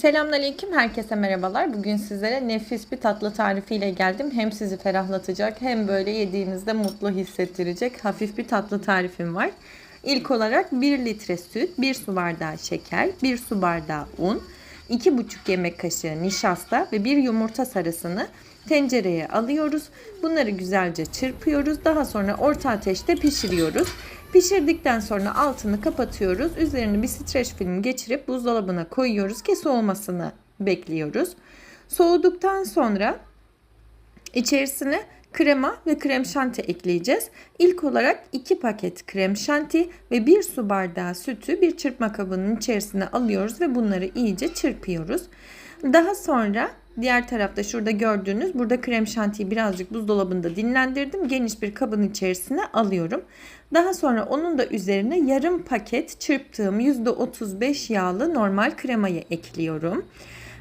Selamünaleyküm, herkese merhabalar. Bugün sizlere nefis bir tatlı tarifiyle geldim. Hem sizi ferahlatacak hem böyle yediğinizde mutlu hissettirecek hafif bir tatlı tarifim var. İlk olarak 1 litre süt, 1 su bardağı şeker, 1 su bardağı un, 2,5 yemek kaşığı nişasta ve 1 yumurta sarısını tencereye alıyoruz. Bunları güzelce çırpıyoruz. Daha sonra orta ateşte pişiriyoruz. Pişirdikten sonra altını kapatıyoruz. Üzerini bir streç film geçirip buzdolabına koyuyoruz ki soğumasını bekliyoruz. Soğuduktan sonra içerisine krema ve krem şanti ekleyeceğiz. İlk olarak 2 paket krem şanti ve 1 su bardağı sütü bir çırpma kabının içerisine alıyoruz ve bunları iyice çırpıyoruz. Daha sonra diğer tarafta şurada gördüğünüz burada krem şantiyi birazcık buzdolabında dinlendirdim. Geniş bir kabın içerisine alıyorum. Daha sonra onun da üzerine yarım paket çırptığım %35 yağlı normal kremayı ekliyorum.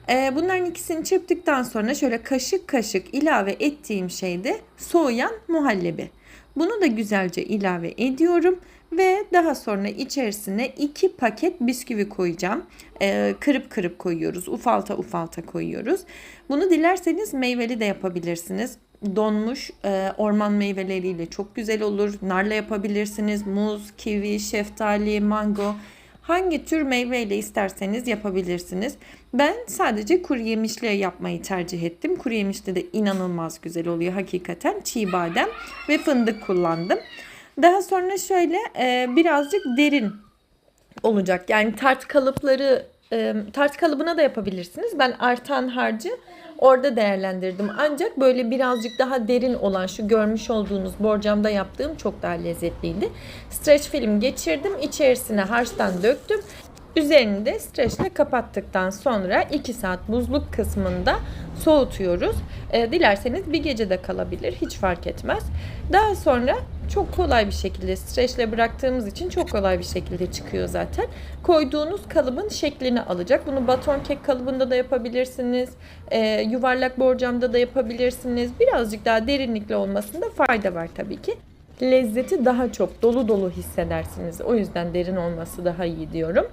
Ee, bunların ikisini çırptıktan sonra şöyle kaşık kaşık ilave ettiğim şey de soğuyan muhallebi. Bunu da güzelce ilave ediyorum ve daha sonra içerisine 2 paket bisküvi koyacağım. Ee, kırıp kırıp koyuyoruz. Ufalta ufalta koyuyoruz. Bunu dilerseniz meyveli de yapabilirsiniz. Donmuş e, orman meyveleriyle çok güzel olur. Narla yapabilirsiniz. Muz, kivi, şeftali, mango. Hangi tür meyveyle isterseniz yapabilirsiniz. Ben sadece kuru yemişle yapmayı tercih ettim. Kuru yemişte de inanılmaz güzel oluyor hakikaten. Çiğ badem ve fındık kullandım. Daha sonra şöyle e, birazcık derin olacak. Yani tart kalıpları tart kalıbına da yapabilirsiniz. Ben artan harcı orada değerlendirdim. Ancak böyle birazcık daha derin olan şu görmüş olduğunuz borcamda yaptığım çok daha lezzetliydi. Streç film geçirdim. İçerisine harçtan döktüm. Üzerini de streçle kapattıktan sonra 2 saat buzluk kısmında soğutuyoruz. E, dilerseniz bir gece de kalabilir. Hiç fark etmez. Daha sonra çok kolay bir şekilde streçle bıraktığımız için çok kolay bir şekilde çıkıyor zaten. Koyduğunuz kalıbın şeklini alacak. Bunu baton kek kalıbında da yapabilirsiniz. E, yuvarlak borcamda da yapabilirsiniz. Birazcık daha derinlikli olmasında fayda var tabii ki. Lezzeti daha çok dolu dolu hissedersiniz. O yüzden derin olması daha iyi diyorum.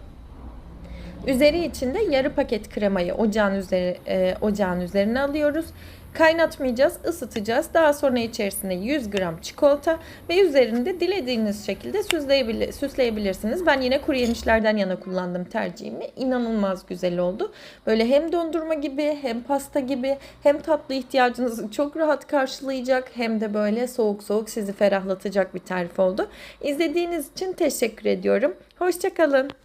Üzeri içinde yarı paket kremayı ocağın, üzeri, e, ocağın üzerine alıyoruz. Kaynatmayacağız, ısıtacağız. Daha sonra içerisine 100 gram çikolata ve üzerinde dilediğiniz şekilde süsleyebilir, süsleyebilirsiniz. Ben yine kuru yemişlerden yana kullandım tercihimi. İnanılmaz güzel oldu. Böyle hem dondurma gibi hem pasta gibi hem tatlı ihtiyacınızı çok rahat karşılayacak hem de böyle soğuk soğuk sizi ferahlatacak bir tarif oldu. İzlediğiniz için teşekkür ediyorum. Hoşçakalın.